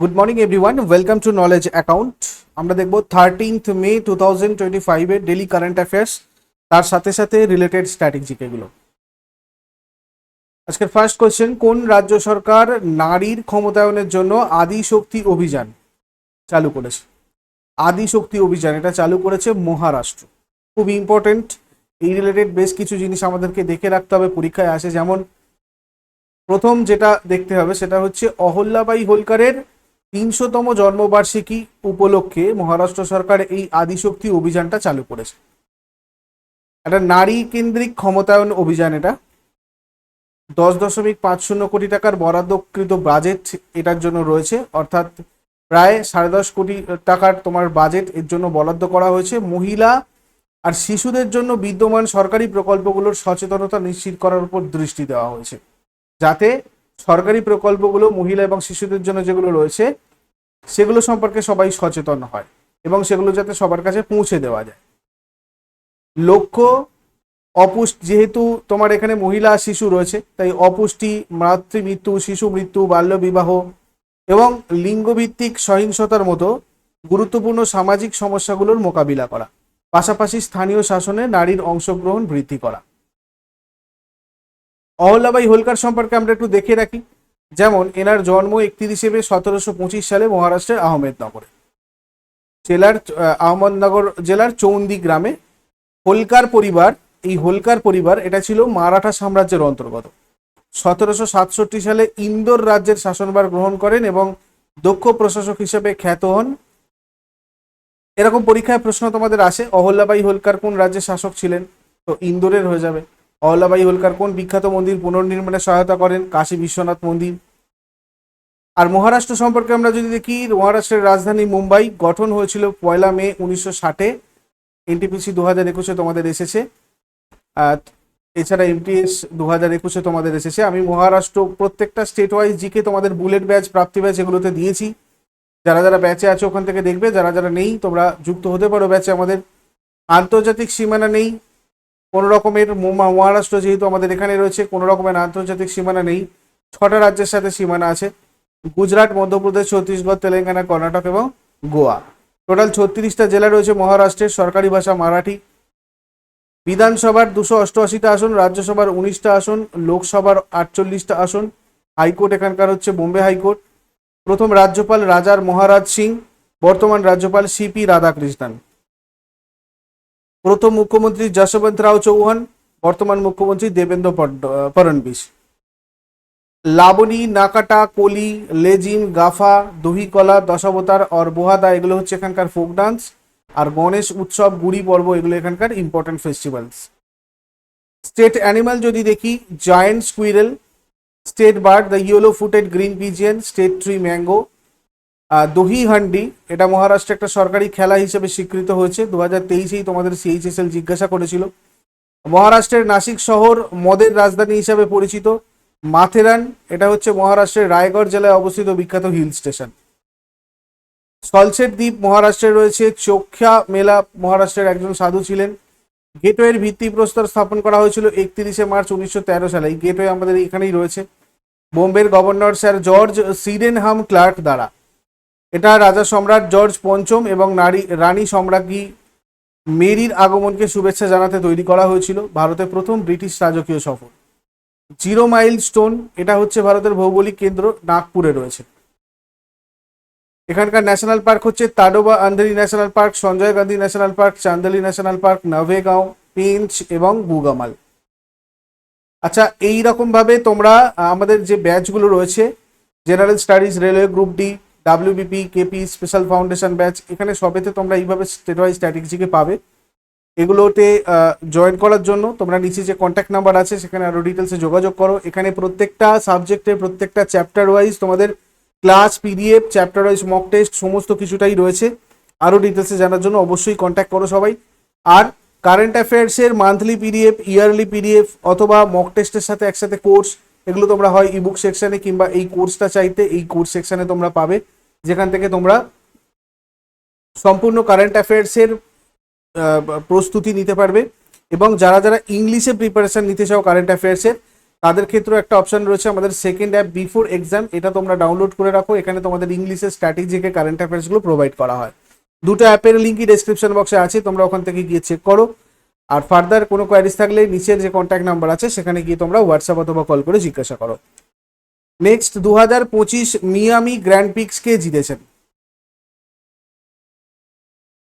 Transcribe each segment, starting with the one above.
Good morning everyone welcome to knowledge account আমরা দেখব thirteenth May two thousand twenty ফাইভের daily current affairs তার সাথে সাথে রিলেটেড স্ট্র্যাটেজিক এগুলো। আজকের ফার্স্ট কোয়েশ্চেন কোন রাজ্য সরকার নারীর ক্ষমতায়নের জন্য আদি শক্তি অভিযান চালু করেছে? আদি শক্তি অভিযান, এটা চালু করেছে মহারাষ্ট্র। খুব ইম্পর্টেন্ট এই রিলেটেড বেশ কিছু জিনিস আমাদেরকে দেখে রাখতে হবে, পরীক্ষায় আসে। যেমন প্রথম যেটা দেখতে হবে, সেটা হচ্ছে অহল্যাবাই হোলকারের তিনশোতম জন্মবার্ষিকী উপলক্ষে মহারাষ্ট্র সরকার এই আদিশক্তি অভিযানটা চালু করেছে। একটা নারী কেন্দ্রিক ক্ষমতায়ন অভিযান এটা। দশ দশমিক পাঁচ শূন্য কোটি টাকার বরাদ্দকৃত বাজেট এটার জন্য রয়েছে। অর্থাৎ প্রায় সাড়ে দশ কোটি টাকার তোমার বাজেট এর জন্য বরাদ্দ করা হয়েছে। মহিলা আর শিশুদের জন্য বিদ্যমান সরকারি প্রকল্পগুলোর সচেতনতা নিশ্চিত করার উপর দৃষ্টি দেওয়া হয়েছে। যাতে সরকারি প্রকল্পগুলো মহিলা এবং শিশুদের জন্য যেগুলো রয়েছে, সেগুলো সম্পর্কে সবাই সচেতন হয় এবং সেগুলো যাতে সবার কাছে পৌঁছে দেওয়া যায়। লক্ষ্য, অপুষ্টি, যেহেতু তোমার এখানে মহিলা শিশু রয়েছে, তাই অপুষ্টি, মাতৃ মৃত্যু, শিশু মৃত্যু, বাল্য বিবাহ এবং লিঙ্গভিত্তিক সহিংসতার মতো গুরুত্বপূর্ণ সামাজিক সমস্যাগুলোর মোকাবিলা করা, পাশাপাশি স্থানীয় শাসনে নারীর অংশগ্রহণ বৃদ্ধি করা। অহল্যাবাই হোলকার সম্পর্কে আমরা একটু দেখে রাখি। যেমন এনার জন্ম একত্রিশে মে সতেরোশো পঁচিশ সালে মহারাষ্ট্রের আহমেদনগরে। জেলার আহ, আহমদনগর জেলার চৌন্দি গ্রামে হোলকার পরিবার এই হোলকার পরিবার এটা ছিল মারাঠা সাম্রাজ্যের অন্তর্গত। সতেরোশো সাতষট্টি সালে ইন্দোর রাজ্যের শাসনভার গ্রহণ করেন এবং দক্ষ প্রশাসক হিসেবে খ্যাত হন। এরকম পরীক্ষায় প্রশ্ন তোমাদের আসে অহল্যাবাই হোলকার কোন রাজ্যের শাসক ছিলেন? তো ইন্দোরের হয়ে যাবে। অহল্যাবাই হোলকার কোন বিখ্যাত মন্দির পুনর্নির্মাণে সহায়তা করেন? কাশী বিশ্বনাথ মন্দির। আর মহারাষ্ট্র সম্পর্কে আমরা যদি দেখি, মহারাষ্ট্রের রাজধানী মুম্বাই গঠন হয়েছিল পয়লা মে উনিশশো ষাটে। এনটিপিসি দু হাজার একুশে তোমাদের এসেছে। এছাড়া এমটিএস দু হাজার একুশে তোমাদের এসেছে। আমি মহারাষ্ট্র প্রত্যেকটা স্টেট ওয়াইজ জিকে তোমাদের বুলেট ব্যাচ প্রাপ্তি ব্যাচ এগুলোতে দিয়েছি। যারা যারা ব্যাচে আছে ওখান থেকে দেখবে, যারা যারা নেই, তোমরা যুক্ত হতে পারো ব্যাচে আমাদের। আন্তর্জাতিক সীমানা নেই। কোনো রকমের মহারাষ্ট্র যেহেতু আমাদের এখানে রয়েছে, কোনো রকমের আন্তর্জাতিক সীমানা নেই। ছটা রাজ্যের সাথে সীমানা আছে। গুজরাট, মধ্যপ্রদেশ, ছত্তিশগড়, তেলেঙ্গানা, কর্ণাটক এবং গোয়া। টোটাল ছত্রিশটা জেলা রয়েছে মহারাষ্ট্রের, সরকারি ভাষা মারাঠি। বিধানসভার দুশো অষ্টআশিটা আসন, রাজ্যসভার উনিশটা আসন, লোকসভার আটচল্লিশটা আসন। হাইকোর্ট এখানকার হচ্ছে বোম্বে হাইকোর্ট। প্রথম রাজ্যপাল রাজার মহারাজ সিং, বর্তমান রাজ্যপাল সিপি রাধাকৃষ্ণন। প্রথম মুখ্যমন্ত্রী যশবন্ত রাও চৌহান, বর্তমান মুখ্যমন্ত্রী দেবেন্দ্র ফড- ফডনবিস লাবণী, নাকাটা, কলি লেজিম গাফা, দহিকলা, দশাবতার আর বোহাদা, এগুলো হচ্ছে এখানকার ফোক ডান্স আর গণেশ উৎসব, গুড়ি পর্ব, এগুলো এখানকার ইম্পর্টেন্ট ফেস্টিভ্যালস স্টেট অ্যানিমাল যদি দেখি giant squirrel state bird the yellow footed green pigeon state tree mango Dahi Handi, এটা মহারাষ্ট্রে একটা সরকারি খেলা হিসেবে স্বীকৃত হয়েছে। দু হাজার তেইশেই তোমাদের সিএইচএসএল জিজ্ঞাসা করেছিল। মহারাষ্ট্রের নাসিক শহর মদের রাজধানী হিসাবে পরিচিত। মাথেরান, এটা হচ্ছে মহারাষ্ট্রের রায়গড় জেলায় অবস্থিত বিখ্যাত হিল স্টেশন। সলসেট দ্বীপ মহারাষ্ট্রে রয়েছে। চোখ্যা মেলা মহারাষ্ট্রের একজন সাধু ছিলেন। গেটওয়ের ভিত্তিপ্রস্তর স্থাপন করা হয়েছিল একত্রিশে মার্চ উনিশশো তেরো সালে। এই গেটওয়ে আমাদের এখানেই রয়েছে। বোম্বের governor sir George Sydenham Clarke দ্বারা। এটা রাজা সম্রাট জর্জ পঞ্চম এবং নারী, রানী সম্রাজ্ঞী মেরির আগমনকে শুভেচ্ছা জানাতে তৈরি করা হয়েছিল ভারতের প্রথম ব্রিটিশ রাজকীয় সফর। জিরো মাইল স্টোন, এটা হচ্ছে ভারতের ভৌগোলিক কেন্দ্র, নাগপুরে রয়েছে। এখানকার ন্যাশনাল পার্ক হচ্ছে Tadoba, Andheri national park, Sanjay Gandhi national park, Chandoli national park, Navegaon, Pench এবং বুগামাল আচ্ছা এই রকম ভাবে তোমরা আমাদের যে ব্যাচগুলো রয়েছে, general studies, railway group D WBP KP special foundation batch এখানে সবেতে তোমরা এইভাবে স্টেট ওয়াইজ স্ট্র্যাটেজিকে পাবে। এগুলোতে জয়েন করার জন্য তোমরা নিচে যে কন্ট্যাক্ট নাম্বার আছে, সেখানে আরও ডিটেলসে যোগাযোগ করো। এখানে প্রত্যেকটা সাবজেক্টের প্রত্যেকটা চ্যাপ্টার ওয়াইজ তোমাদের class PDF chapter wise mock test সমস্ত কিছুটাই রয়েছে। আরও ডিটেলসে জানার জন্য অবশ্যই কন্ট্যাক্ট করো সবাই। আর কারেন্ট অ্যাফেয়ার্সের মান্থলি পিডিএফ ইয়ারলি পিডিএফ অথবা মক টেস্টের সাথে একসাথে কোর্স এগুলো তোমরা হয় ইবুক সেকশনে কিংবা এই কোর্সটা চাইতে এই কোর্স সেকশনে তোমরা পাবে। যেখান থেকে তোমরা সম্পূর্ণ কারেন্ট অ্যাফেয়ার্সের প্রস্তুতি নিতে পারবে এবং যারা যারা ইংলিশে প্রিপারেশন নিতে চাও কারেন্ট অ্যাফেয়ার্সের তাদের ক্ষেত্রেও একটা অপশন রয়েছে আমাদের সেকেন্ড অ্যাপ বিফোর এক্সাম এটা তোমরা ডাউনলোড করে রাখো। এখানে তোমাদের ইংলিশের স্ট্র্যাটেজিকে কারেন্ট অ্যাফেয়ার্সগুলো প্রোভাইড করা হয়। দুটো অ্যাপের লিঙ্কই ডেসক্রিপশন বক্সে আছে, তোমরা ওখান থেকে গিয়ে চেক করো। আর ফার্দার কোনো কোয়ারিজ থাকলে নিচের যে কন্ট্যাক্ট নাম্বার আছে, সেখানে গিয়ে তোমরা হোয়াটসঅ্যাপ অথবা কল করে জিজ্ঞাসা করো। নেক্সট দু হাজার পঁচিশ মিয়ামি গ্র্যান্ড পিক্স কে জিতেছেন।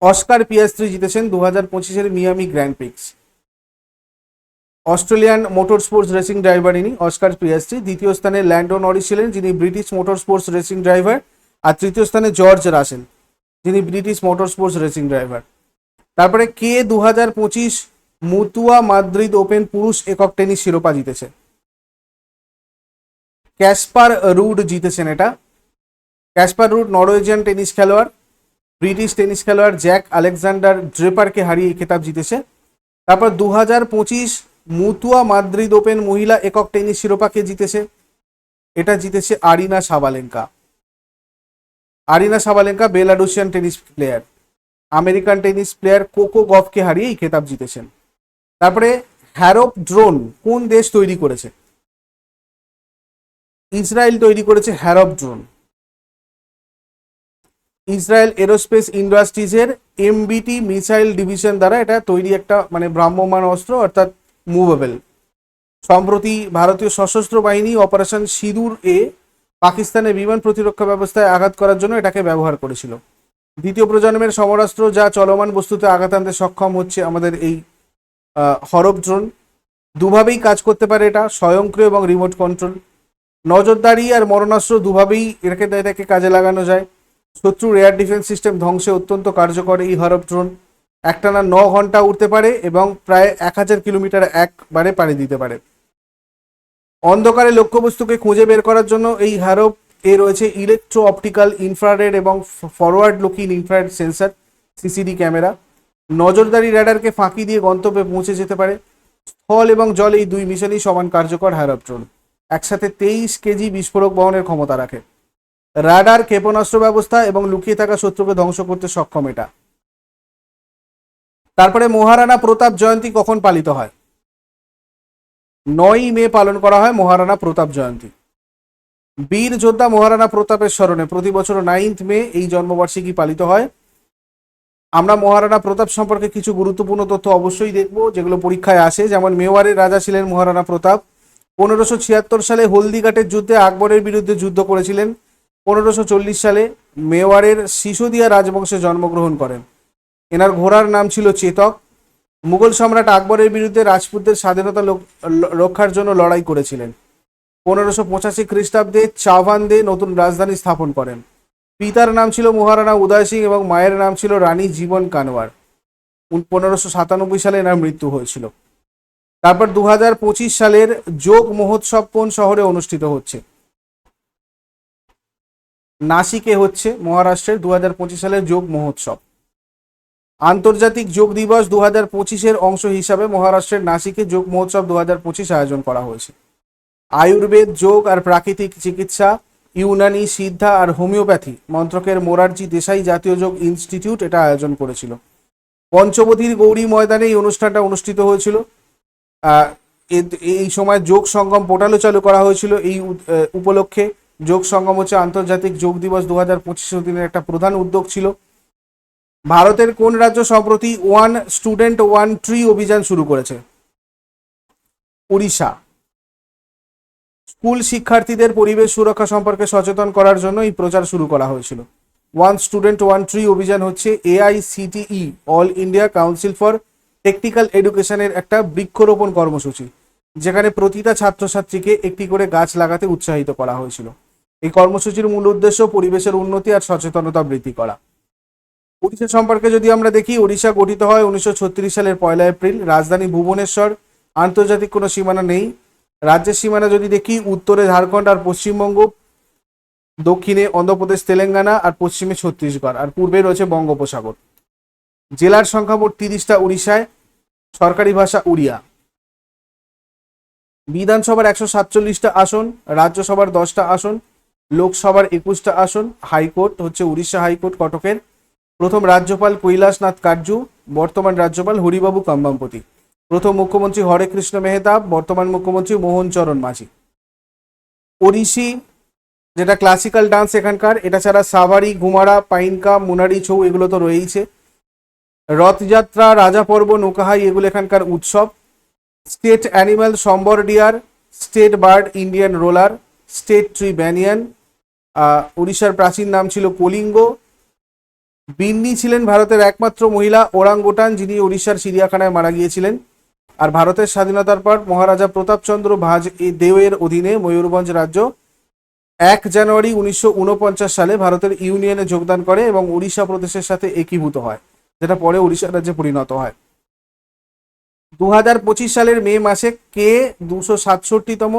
অস্কার পিয়াস্ত্রি জিতেছেন দু হাজার পঁচিশের Miami grand prix Australian motor sports racing driver ইনি অস্কার পিয়াস্ত্রি দ্বিতীয় স্থানে ল্যান্ডো নরিস ছিলেন, যিনি British motor sports racing driver আর তৃতীয় স্থানে জর্জ রাসেল যিনি British motor sports racing driver তারপরে কে দু হাজার পঁচিশ মুতুয়া মাদ্রিদ ওপেন পুরুষ একক টেনিস শিরোপা জিতেছে? ক্যাসপার রুড জিতেছেন এটা। ক্যাসপার রুড নরওয়েজিয়ান টেনিস খেলোয়াড়, ব্রিটিশ টেনিস খেলোয়াড় জ্যাক আলেকজান্ডার ড্রেপারকে হারিয়ে এই খেতাব জিতেছে। তারপর দু হাজার পঁচিশ মুতুয়া মাদ্রিদ ওপেন মহিলা একক টেনিস শিরোপাকে জিতেছে। এটা জিতেছে Aryna Sabalenka. Aryna Sabalenka Belarusian tennis player. American tennis player Coco গফকে হারিয়ে এই খেতাব জিতেছেন। তারপরে হ্যারোপ ড্রোন কোন দেশ তৈরি করেছে? ইসরায়েল তৈরি করেছে হ্যারপ ড্রোন। ইসরায়েল এরোস্পেস ইন্ডাস্ট্রিজের এমবিটি মিসাইল ডিভিশন দ্বারা এটা তৈরি একটা মানে ভ্রাম্যমান অস্ত্র, অর্থাৎ মুভেবল। সম্প্রতি ভারতীয় সশস্ত্র বাহিনী অপারেশন সিঁদুর এ পাকিস্তানের বিমান প্রতিরক্ষা ব্যবস্থায় আঘাত করার জন্য এটাকে ব্যবহার করেছিল। দ্বিতীয় প্রজন্মের সমরাস্ত্র যা চলমান বস্তুতে আঘাত আনতে সক্ষম হচ্ছে আমাদের এই হরব ড্রোন। দুভাবেই কাজ করতে পারে এটা, স্বয়ংক্রিয় এবং রিমোট কন্ট্রোল। নজরদারি আর মরণাস্ত্র দুভাবেই এটাকে এটাকে কাজে লাগানো যায়। শত্রুর এয়ার ডিফেন্স সিস্টেম ধ্বংসে অত্যন্ত কার্যকর এই হরব ড্রোন একটানা ন ঘণ্টা উঠতে পারে এবং প্রায় এক হাজার কিলোমিটার একবারে পাড়ি দিতে পারে। অন্ধকারে লক্ষ্যবস্তুকে খুঁজে বের করার জন্য এই হ্যারব এ রয়েছে ইলেকট্রো অপটিক্যাল ইনফ্রারেড এবং forward looking infrared sensor CCD camera নজরদারি র্যাডারকে ফাঁকি দিয়ে গন্তব্যে পৌঁছে যেতে পারে। স্থল এবং জল এই দুই মিশনই সমান কার্যকর হ্যারব ড্রোন একসাথে তেইশ কেজি বিস্ফোরক বহনের ক্ষমতা রাখে। রাডার ক্ষেপণাস্ত্র ব্যবস্থা এবং লুকিয়ে থাকা শত্রুকে ধ্বংস করতে সক্ষম এটা। তারপরে মহারানা প্রতাপ জয়ন্তী কখন পালিত হয়? নয়ই মে পালন করা হয় মহারানা প্রতাপ জয়ন্তী। বীর যোদ্ধা মহারানা প্রতাপের স্মরণে প্রতি বছর নাইন্থ মে এই জন্মবার্ষিকী পালিত হয়। আমরা মহারানা প্রতাপ সম্পর্কে কিছু গুরুত্বপূর্ণ তথ্য অবশ্যই দেখব, যেগুলো পরীক্ষায় আসে। যেমন মেওয়ারের রাজা ছিলেন মহারানা প্রতাপ। পনেরোশো ছিয়াত্তর সালে হলদিঘাটের যুদ্ধে আকবরের বিরুদ্ধে যুদ্ধ করেছিলেন। পনেরোশো চল্লিশ সালে মেওয়ারের সিসোদিয়া রাজবংশে জন্মগ্রহণ করেন। এনার ঘোড়ার নাম ছিল চেতক। মুঘল সম্রাট আকবরের বিরুদ্ধে রাজপুতদের স্বাধীনতা রক্ষার জন্য লড়াই করেছিলেন। পনেরোশো পঁচাশি খ্রিস্টাব্দে চাভান্দে নতুন রাজধানী স্থাপন করেন। পিতার নাম ছিল মহারানা উদয় সিং এবং মায়ের নাম ছিল রানী জীবন কানওয়ার। পনেরোশো সাতানব্বই সালে এনার মৃত্যু হয়েছিল। তারপর দু হাজার পঁচিশ সালের যোগ মহোৎসব কোন শহরে অনুষ্ঠিত হচ্ছে? নাসিকে হচ্ছে মহারাষ্ট্রের দু সালের যোগ মহোৎসব। আন্তর্জাতিক যোগ দিবস দু হাজার পঁচিশের অংশ হিসাবে মহারাষ্ট্রের নাসিকে যোগ মহোৎসব দু হাজার পঁচিশ আয়োজন করা হয়েছে। আয়ুর্বেদ যোগ আর প্রাকৃতিক চিকিৎসা, ইউনানি সিদ্ধা আর হোমিওপ্যাথি মন্ত্রকের মোরারজি দেশাই জাতীয় যোগ ইনস্টিটিউট এটা আয়োজন করেছিল। পঞ্চবধীর গৌরী ময়দানে এই অনুষ্ঠানটা অনুষ্ঠিত হয়েছিল। এই সময় যোগ সঙ্গম পোর্টালও চালু করা হয়েছিল এই উপলক্ষে। যোগ সঙ্গম হচ্ছে আন্তর্জাতিক যোগ দিবস দু হাজার পঁচিশ দিনের একটা প্রধান উদ্যোগ ছিল। ভারতের কোন রাজ্য সম্প্রতি ওয়ান স্টুডেন্ট ওয়ান ট্রি অভিযান শুরু করেছে? উড়িষ্যা স্কুল শিক্ষার্থীদের পরিবেশ সুরক্ষা সম্পর্কে সচেতন করার জন্য এই প্রচার শুরু করা হয়েছিল। ওয়ান স্টুডেন্ট ওয়ান ট্রি অভিযান হচ্ছে AICTE, all India council for technical এডুকেশনের একটা বৃক্ষরোপণ কর্মসূচি, যেখানে প্রতিটা ছাত্রছাত্রীকে একটি করে গাছ লাগাতে উৎসাহিত করা হয়েছিল। এই কর্মসূচির মূল উদ্দেশ্য পরিবেশের উন্নতি আর সচেতনতা বৃদ্ধি করা। উড়িষ্যা সম্পর্কে যদি আমরা দেখি উড়িষ্যা গঠিত হয় উনিশশো ছত্রিশ সালের পয়লা এপ্রিল, রাজধানী ভুবনেশ্বর, আন্তর্জাতিক কোনো সীমানা নেই। রাজ্যের সীমানা যদি দেখি, উত্তরে ঝাড়খণ্ড আর পশ্চিমবঙ্গ, দক্ষিণে অন্ধ্রপ্রদেশ, তেলেঙ্গানা আর পশ্চিমে ছত্তিশগড়, আর পূর্বে রয়েছে বঙ্গোপসাগর। জেলার সংখ্যা মোট তিরিশটা উড়িষ্যায় সরকারি ভাষা উড়িয়া। বিধানসভার একশো সাতচল্লিশটা আসন, রাজ্যসভার দশটা আসন, লোকসভার একুশটা আসন, হাইকোর্ট হচ্ছে উড়িষ্যা হাইকোর্ট কটকের। প্রথম রাজ্যপাল কৈলাসনাথ কার্জু, বর্তমান রাজ্যপাল হরিবাবু কাম্বামপতি। প্রথম মুখ্যমন্ত্রী হরে কৃষ্ণ মেহতাব বর্তমান মুখ্যমন্ত্রী মোহন চরণ মাঝি। ওড়িশি যেটা ক্লাসিক্যাল ডান্স এখানকার, এটা ছাড়া সাভারি ঘুমারা পাইনকা, মুনারি ছৌ এগুলো তো রয়েইছে। রথযাত্রা, রাজা পর্ব, নৌকাহাই এগুলো এখানকার উৎসব। State animal sambar deer, state bird Indian roller, state tree banyan উড়িষ্যার প্রাচীন নাম ছিল কলিঙ্গ। বিন্নি ছিলেন ভারতের একমাত্র মহিলা, ওরাঙ্গোটান, যিনি উড়িষ্যার চিড়িয়াখানায় মারা গিয়েছিলেন। আর ভারতের স্বাধীনতার পর মহারাজা প্রতাপচন্দ্র ভাজ দেওয়ের অধীনে ময়ূরভঞ্জ রাজ্য এক জানুয়ারি উনিশশো ঊনপঞ্চাশ সালে ভারতের ইউনিয়নে যোগদান করে এবং উড়িষ্যা প্রদেশের সাথে একীভূত হয়। যেটা পরে উড়িষ্যা রাজ্যে পরিণত হয়। দু হাজার পঁচিশ সালের মে মাসে কে দুশো সাতষট্টিতম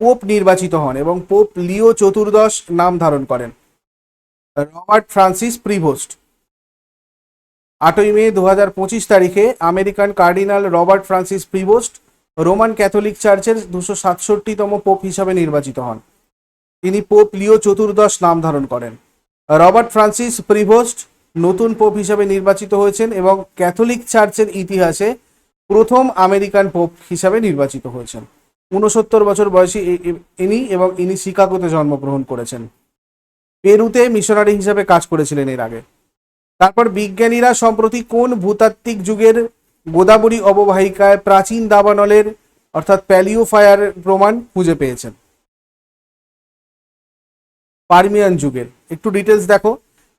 পোপ নির্বাচিত হন এবং পোপ লিও চতুর্দশ নাম ধারণ করেন? Robert Francis Prevost. আটই মে দু হাজার পঁচিশ তারিখে American cardinal Robert Francis Prevost Roman Catholic চার্চের দুশো সাতষট্টিতম পোপ হিসাবে নির্বাচিত হন। তিনি পোপ লিও চতুর্দশ নাম ধারণ করেন। রবার্ট ফ্রান্সিস প্রিভোস্ট নতুন পোপ হিসাবে নির্বাচিত হয়েছেন এবং ক্যাথলিক চার্চের ইতিহাসে প্রথম আমেরিকান পোপ হিসাবে নির্বাচিত হয়েছেন। ঊনসত্তর বছর বয়সী ইনি এবং ইনি শিকাগোতে জন্মগ্রহণ করেছেন। পেরুতে মিশনারি হিসাবে কাজ করেছিলেন এর আগে। তারপর বিজ্ঞানীরা সম্প্রতি কোন ভূতাত্ত্বিক যুগের গোদাবরী অববাহিকায় প্রাচীন দাবানলের, অর্থাৎ প্যালিও ফায়ার প্রমাণ খুঁজে পেয়েছেন? পারমিয়ান যুগের। একটু ডিটেলস দেখো।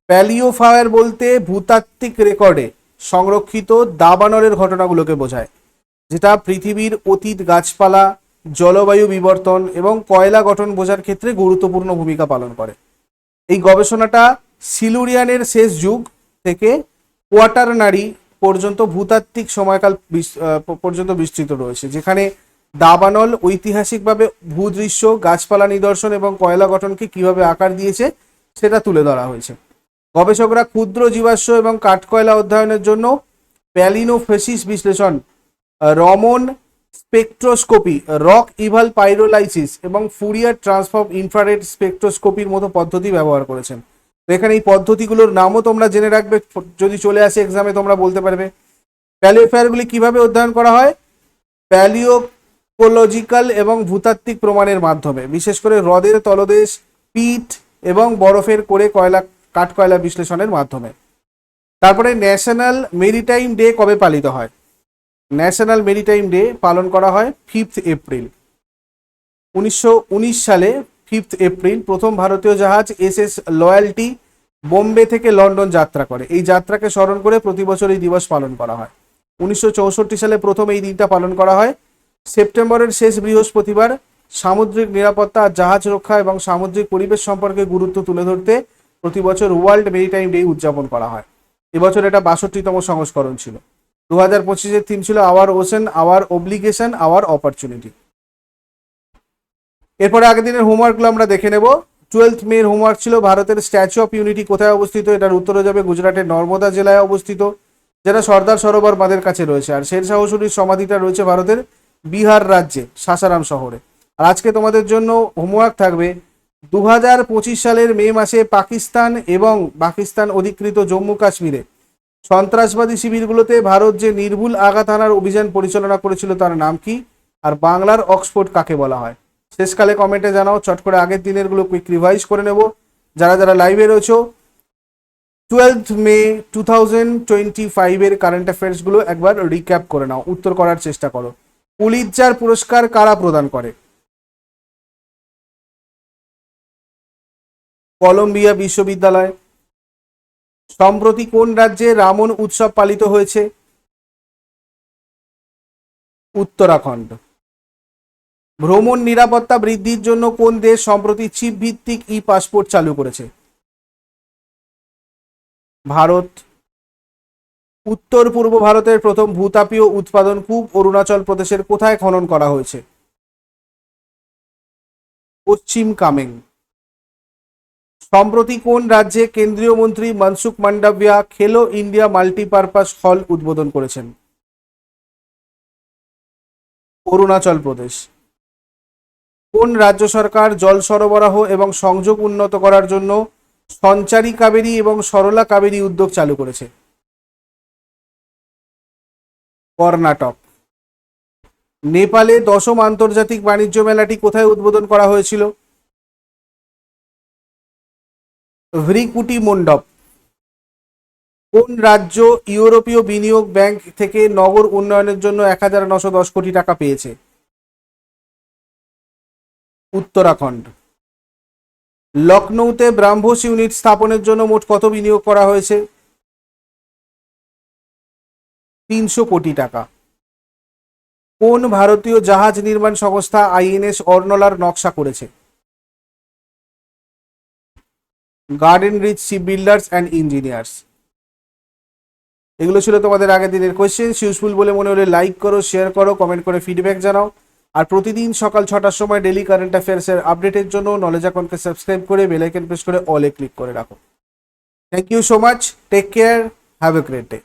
প্যালিও ফায়ার বলতে ভূতাত্ত্বিক রেকর্ডে সংরক্ষিত দাবানলের ঘটনাগুলোকে বোঝায়, যেটা পৃথিবীর অতীত গাছপালা, জলবায়ু বিবর্তন এবং কয়লা গঠন বোঝার ক্ষেত্রে গুরুত্বপূর্ণ ভূমিকা পালন করে। এই গবেষণাটা সিলুরিয়ানের শেষ যুগ থেকে কোয়াটারনারি পর্যন্ত ভূতাত্ত্বিক সময়কাল পর্যন্ত বিস্তৃত রয়েছে, যেখানে দাবানল ঐতিহাসিকভাবে ভূদৃশ্য, গাছপালা নিদর্শন এবং কয়লা গঠনকে কীভাবে আকার দিয়েছে সেটা তুলে ধরা হয়েছে। গবেষকরা ক্ষুদ্র জীবাশ্ম এবং কাঠকয়লা অধ্যয়নের জন্য প্যালিনোফেসিস বিশ্লেষণ Raman spectroscopy, rock eval pyrolysis এবং ফুরিয়ার ট্রান্সফর্ম ইনফ্রারেড স্পেকট্রোস্কোপির মতো পদ্ধতি ব্যবহার করেছেন। তো এখানে এই পদ্ধতিগুলোর নামও তোমরা জেনে রাখবে যদি চলে আসে এক্সামে তোমরা বলতে পারবে। প্যালিওফায়ারগুলি কীভাবে অধ্যয়ন করা হয়? প্যালিওকোলজিক্যাল এবং ভূতাত্ত্বিক প্রমাণের মাধ্যমে। বিশেষ করে হ্রদের তলদেশ পিট এবং বরফের করে কয়লা কাঠকয়লা বিশ্লেষণের মাধ্যমে। তারপরে ন্যাশনাল মেরিটাইম ডে কবে পালিত হয়? ন্যাশনাল মেরিটাইম ডে পালন করা হয় ফিফথ এপ্রিল উনিশশো উনিশ সালে ফিফথ এপ্রিল প্রথম ভারতীয় জাহাজ এস এস লয়ালটি বোম্বে থেকে লন্ডন যাত্রা করে। এই যাত্রাকে স্মরণ করে প্রতি বছর এই দিবস পালন করা হয়। উনিশশো চৌষট্টি সালে প্রথম এই দিনটা পালন করা হয়। সেপ্টেম্বরের শেষ বৃহস্পতিবার সামুদ্রিক নিরাপত্তা, জাহাজ রক্ষা এবং সামুদ্রিক পরিবেশ সম্পর্কে গুরুত্ব তুলে ধরতে প্রতি বছর ওয়ার্ল্ড মেরিটাইম ডে উদযাপন করা হয়। এবছর এটা বাষট্টিতম সংস্করণ ছিল। দু হাজার পঁচিশের থিম ছিল our ocean, our obligation, our opportunity. এরপরে আগের দিনের হোমওয়ার্কগুলো আমরা দেখে নেব। টুয়েলথ মের হোমওয়ার্ক ছিল ভারতের স্ট্যাচু অফ ইউনিটি কোথায় অবস্থিত? এটার উত্তরে যাবে গুজরাটের নর্মদা জেলায় অবস্থিত, যেটা সর্দার সরোবর বাঁধের কাছে রয়েছে। আর শের শাহ সূরির সমাধিটা রয়েছে ভারতের বিহার রাজ্যে, সাসারাম শহরে। আর আজকে তোমাদের জন্য হোমওয়ার্ক থাকবে দু হাজার পঁচিশ সালের মে মাসে পাকিস্তান এবং পাকিস্তান অধিকৃত জম্মু কাশ্মীরে। সন্ত্রাসবাদী শিবিরগুলোতে ভারত যে নির্ভুল আঘাত হানার অভিযান পরিচালনা করেছিল তার নাম কি? আর বাংলার অক্সফোর্ড কাকে বলা হয়? শেষকালে কমেন্টে জানাও, চট করে আগের দিনেরগুলো কুইক রিভাইজ করে নেব। যারা যারা লাইভে রয়েছো twelfth May two thousand twenty ফাইভের কারেন্ট অ্যাফেয়ার্সগুলো একবার রিক্যাপ করে নাও, উত্তর করার চেষ্টা করো। পুলিৎজার পুরস্কার কারা প্রদান করে? কলম্বিয়া বিশ্ববিদ্যালয়। সম্প্রতি কোন রাজ্যে রামন উৎসব পালিত হয়েছে? উত্তরাখণ্ড। ভ্রমণ নিরাপত্তা বৃদ্ধির জন্য কোন দেশ সম্প্রতি চিপ ভিত্তিক ই পাসপোর্ট চালু করেছে? ভারত। উত্তর পূর্ব ভারতের প্রথম ভূতাপীয় উৎপাদন কূপ অরুণাচল প্রদেশের কোথায় খনন করা হয়েছে? পশ্চিম কামেং। সম্প্রতি কোন রাজ্যে কেন্দ্রীয় মন্ত্রী মনসুখ মান্ডাভিয়া খেলো ইন্ডিয়া মাল্টিপারপাস হল উদ্বোধন করেছেন? অরুণাচল প্রদেশ। কোন রাজ্য সরকার জল সরবরাহ এবং সংযোগ উন্নত করার জন্য সঞ্চারী কাবেরী এবং সরলা কাবেরী উদ্যোগ চালু করেছে? কর্ণাটক। নেপালে দশম আন্তর্জাতিক বাণিজ্য মেলাটি কোথায় উদ্বোধন করা হয়েছিল? ভ্রিকুটি মণ্ডপ। কোন রাজ্য ইউরোপীয় বিনিয়োগ ব্যাংক থেকে নগর উন্নয়নের জন্য এক হাজার নশো দশ কোটি টাকা পেয়েছে? উত্তরাখণ্ড। লখনৌতে ব্রাহ্মস ইউনিট স্থাপনের জন্য মোট কত বিনিয়োগ করা হয়েছে? তিনশো কোটি টাকা। কোন ভারতীয় জাহাজ নির্মাণ সংস্থা আইএনএস অর্নলার নকশা করেছে? Garden Reach ship builders and engineers এগুলো ছিল তোমাদের আগের দিনের কোয়েশ্চেন ইউজফুল বলে মনে হলে লাইক করো শেয়ার করো কমেন্ট করে ফিডব্যাক জানাও। আর প্রতিদিন সকাল ছটার সময় ডেলি কারেন্ট অ্যাফেয়ার্সের আপডেটের জন্য নলেজ অ্যাকাউন্টকে সাবস্ক্রাইব করে বেল আইকন প্রেস করে অলে ক্লিক করে রাখো। Thank you so much take care have a great day